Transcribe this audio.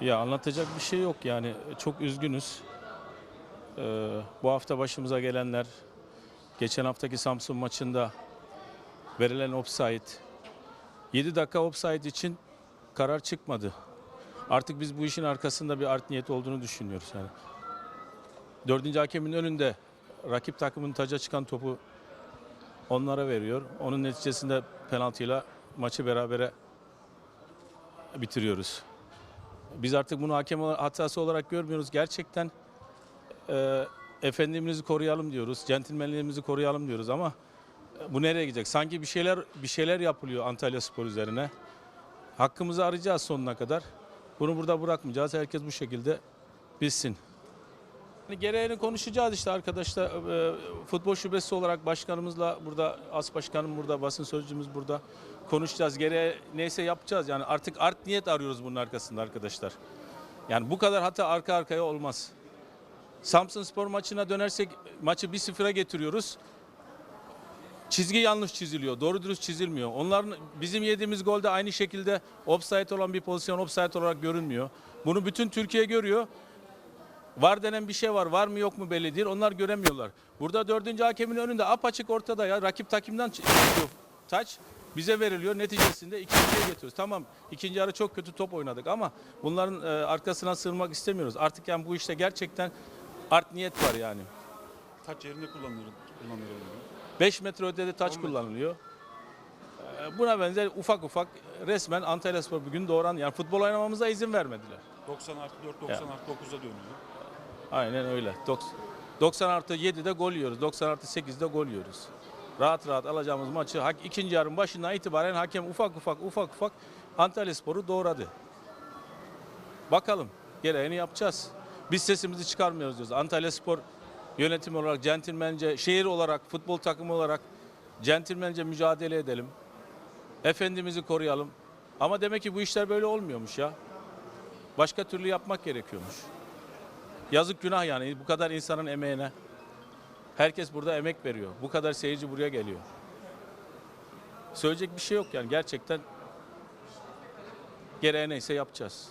Ya anlatacak bir şey yok yani çok üzgünüz. Ee, bu hafta başımıza gelenler, geçen haftaki Samsun maçında verilen offside, 7 dakika offside için karar çıkmadı. Artık biz bu işin arkasında bir art niyet olduğunu düşünüyoruz yani. Dördüncü hakemin önünde rakip takımın taca çıkan topu onlara veriyor. Onun neticesinde penaltıyla maçı berabere bitiriyoruz. Biz artık bunu hakem hatası olarak görmüyoruz. Gerçekten e, efendimizi koruyalım diyoruz, centilmenliğimizi koruyalım diyoruz ama e, bu nereye gidecek? Sanki bir şeyler bir şeyler yapılıyor Antalya Spor üzerine. Hakkımızı arayacağız sonuna kadar. Bunu burada bırakmayacağız. Herkes bu şekilde bilsin. Yani Gereğini konuşacağız işte arkadaşlar. E, futbol şubesi olarak başkanımızla burada, as başkanım burada, basın sözcümüz burada konuşacağız. Gereği neyse yapacağız. Yani artık art niyet arıyoruz bunun arkasında arkadaşlar. Yani bu kadar hata arka arkaya olmaz. Samsun Spor maçına dönersek maçı 1-0'a getiriyoruz. Çizgi yanlış çiziliyor. Doğru dürüst çizilmiyor. Onların bizim yediğimiz golde aynı şekilde offside olan bir pozisyon offside olarak görünmüyor. Bunu bütün Türkiye görüyor. Var denen bir şey var. Var mı yok mu belli değil. Onlar göremiyorlar. Burada dördüncü hakemin önünde apaçık ortada ya. Rakip çıkıyor taç. Bize veriliyor. Neticesinde ikinciye getiriyoruz. Tamam ikinci yarı çok kötü top oynadık ama bunların e, arkasına sığınmak istemiyoruz. Artık yani bu işte gerçekten art niyet var yani. Taç yerine kullanılır, kullanılır. 5 metre ötede taç 10 metre. kullanılıyor. E, Buna benzer ufak ufak resmen Antalya Spor bugün doğuran yani futbol oynamamıza izin vermediler. 90 artı 4, 90 artı 9'a dönüyor. Aynen öyle. Dok- 90 artı 7'de gol yiyoruz. 90 artı 8'de gol yiyoruz. Rahat rahat alacağımız maçı ikinci yarın başından itibaren hakem ufak ufak ufak ufak Antalya Spor'u doğradı. Bakalım gereğini yapacağız. Biz sesimizi çıkarmıyoruz diyoruz. Antalya Spor yönetim olarak, centilmence, şehir olarak, futbol takımı olarak centilmence mücadele edelim. Efendimizi koruyalım. Ama demek ki bu işler böyle olmuyormuş ya. Başka türlü yapmak gerekiyormuş. Yazık günah yani bu kadar insanın emeğine. Herkes burada emek veriyor. Bu kadar seyirci buraya geliyor. Söyleyecek bir şey yok yani gerçekten gereği neyse yapacağız.